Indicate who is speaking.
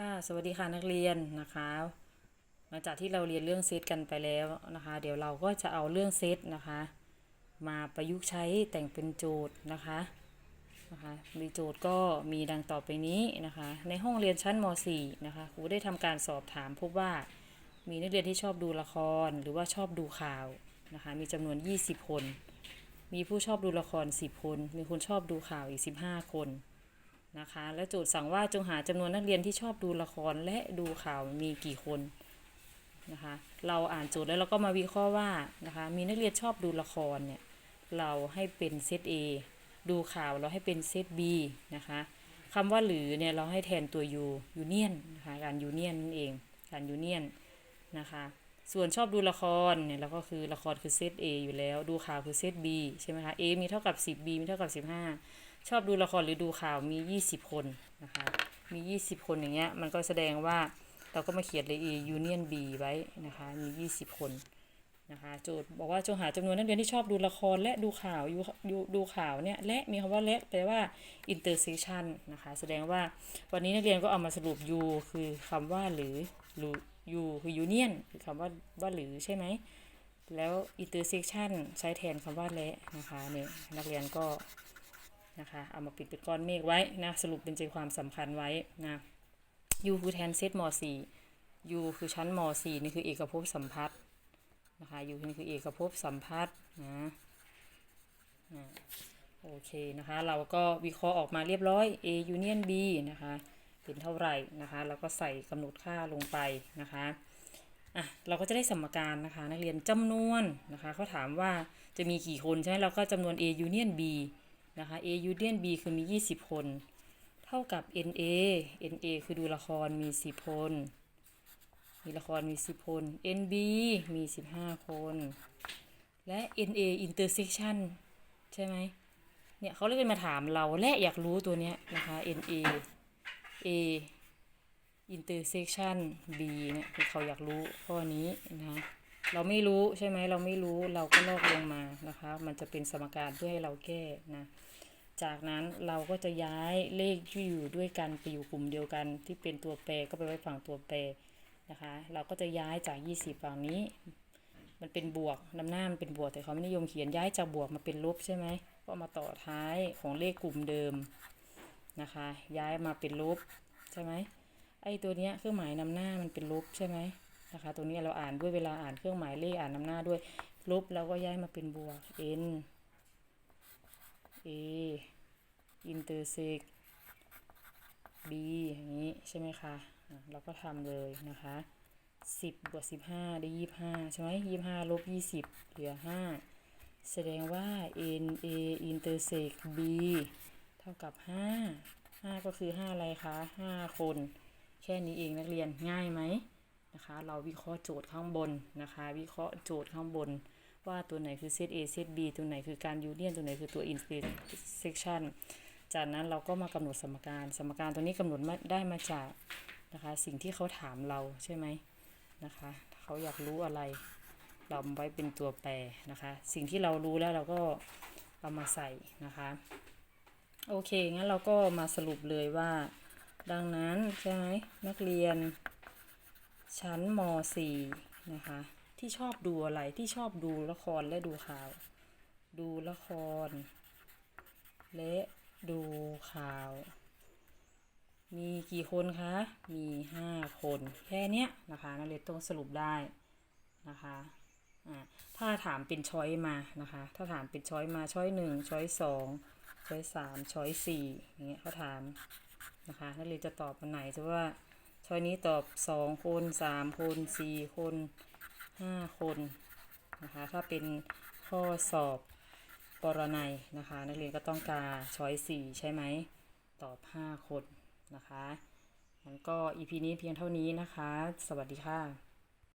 Speaker 1: ค่ะ สวัสดีค่ะนักเรียนนะคะหลังจากที่เราเรียนเรื่องเซตกันไปแล้วนะคะ เดี๋ยวเราก็จะเอาเรื่องเซตนะคะ มาประยุกต์ใช้แต่งเป็นโจทย์นะคะนะคะมีโจทย์ก็มีดังต่อไปนี้นะคะ ในห้องเรียนชั้นม .4 นะคะครูได้ทำการสอบถามพบว่ามีนักเรียนที่ชอบดูละครหรือว่าชอบดูข่าวนะคะ มีจำนวน 20 คน มีผู้ชอบดูละคร 10 คน มีคนชอบดูข่าวอีก 15 คน นะคะ และโจทย์สั่งว่าจงหาจำนวนนักเรียนที่ชอบดูละครและดูข่าวมีกี่คนนะคะ เราอ่านโจทย์แล้วเราก็มาวิเคราะห์ว่านะคะมีนักเรียนชอบดูละครเนี่ยเราให้เป็นเซต A ดูข่าวเราให้เป็นเซต B นะคะคำว่าหรือเนี่ยเราให้แทนตัว U ยูเนียนนะคะการยูเนียนนั่นเองการยูเนียนนะคะส่วนชอบดูละครเนี่ยเราก็คือละครคือเซต A อยู่แล้ว ดูข่าวคือเซต B ใช่ไหมคะ A มีเท่ากับ 10 B มีเท่ากับ 15 ชอบดูละครหรือดูข่าวมี 20 คนนะคะ มี 20 คนอย่างเงี้ย มันก็แสดงว่าเราก็มาเขียนเลย A Union B ไว้นะคะ มี 20 คนนะคะโจทย์บอกว่าจงหาจำนวนนักเรียนที่ชอบดูละครและดูข่าวอยู่ดูดูข่าวเนี่ยและมีคำว่าและแปลว่า intersection นะคะแสดงว่าวันนี้นักเรียนก็เอามาสรุป U คือคำว่าหรือหรือ U คือ union คือคำว่าว่าหรือใช่ไหมแล้ว intersection ใช้แทนคำว่าและนะคะเนี่ยนักเรียนก็ นะคะ เอามาปิดเป็นก้อนเมฆไว้นะสรุปเป็นใจความสำคัญไว้นะ U คือแทนเซตม .4 U คือชั้นม .4 นี่คือเอกภพสัมพัทธ์นะคะ U นี่คือเอกภพสัมพัทธ์นะนะโอเคนะคะ เราก็วิเคราะห์ออกมาเรียบร้อย A union B นะคะเป็นเท่าไหร่นะคะแล้วก็ใส่กำหนดค่าลงไปนะคะอะเราก็จะได้สมการนะคะ นักเรียนจำนวนนะคะเขาถามว่าจะมีกี่คนใช่ไหมเราก็จำนวน A union B นะคะ A union B คือมี 20 คน เท่ากับ NA NA คือดูละครมี 10 คน มีละครมี 10 คน NB มี 15 คน และ NA intersection ใช่ไหมเนี่ยเขาเลยมาถามเราและอยากรู้ตัวเนี้ยนะคะ NA A intersection B เนี่ยคือเขาอยากรู้ข้อนี้นะคะ เราไม่รู้ใช่ไหมเราไม่รู้เราก็ลอกลงมานะคะ มันจะเป็นสมการเพื่อให้เราแก้นะจากนั้นเราก็จะย้ายเลขที่อยู่ด้วยกันไปอยู่กลุ่มเดียวกัน ที่เป็นตัวแปรก็ไปไว้ฝั่งตัวแปรนะคะ เราก็จะย้ายจาก 20 ฝั่งนี้ มันเป็นบวกนำหน้ามันเป็นบวกแต่เขาไม่นิยมเขียนย้ายจากบวกมาเป็นลบใช่ไหมก็มาต่อท้ายของเลขกลุ่มเดิมนะคะ ย้ายมาเป็นลบใช่ไหมไอ้ตัวเนี้ยเครื่องหมายนำหน้ามันเป็นลบใช่ไหม นะคะตัวนี้เราอ่านด้วยเวลาอ่านเครื่องหมายเลขอ่านนำหน้าด้วยลบแล้วก็ย้ายมาเป็นบวก n a intersect b อย่างนี้ใช่ไหมคะอะเราก็ทำเลยนะคะ 10 บวก 15 ได้ 25 ใช่ไหม25 ลบ 20 เหลือ 5 แสดงว่า n a intersect b เท่ากับ 5 5 ก็คือ 5 อะไรคะ 5 คน แค่นี้เองนักเรียนง่ายไหม นะคะ เราวิเคราะห์โจทย์ข้างบนนะคะ วิเคราะห์โจทย์ข้างบน ว่าตัวไหนคือเซต A เซต B ตัวไหนคือการยูเนียนตัวไหนคือตัว intersection จากนั้นเราก็มากำหนดสมการ สมการตัวนี้กำหนดได้มาจากนะคะสิ่งที่เขาถามเราใช่ไหมนะคะเขาอยากรู้อะไรเราเอาไว้เป็นตัวแปรนะคะ สิ่งที่เรารู้แล้วเราก็เอามาใส่นะคะโอเคงั้นเราก็มาสรุปเลยว่า ดังนั้นใช่ไหมนักเรียน ชั้นม .4 นะคะ ที่ชอบดูอะไรที่ชอบดูละครและดูข่าว ดูละคร และดูข่าว มีกี่คนคะ มีห้าคน แค่เนี้ยนะคะนักเรียนต้องสรุปได้นะคะอ่าถ้าถามเป็นช้อยมานะคะ ถ้าถามเป็นช้อยมาช้อยหนึ่งช้อยสองช้อยสามช้อยสี่อย่างเงี้ยเขาถามนะคะนักเรียนจะตอบอันไหนจะว่า ชอยนี้ตอบสองคนสามคนสี่คนห้าคนนะคะถ้าเป็นข้อสอบปรนัยนะคะ นักเรียนก็ต้องการช้อยสี่ใช่ไหมตอบห้าคนนะคะงั้นก็ EP นี้เพียงเท่านี้นะคะ สวัสดีค่ะ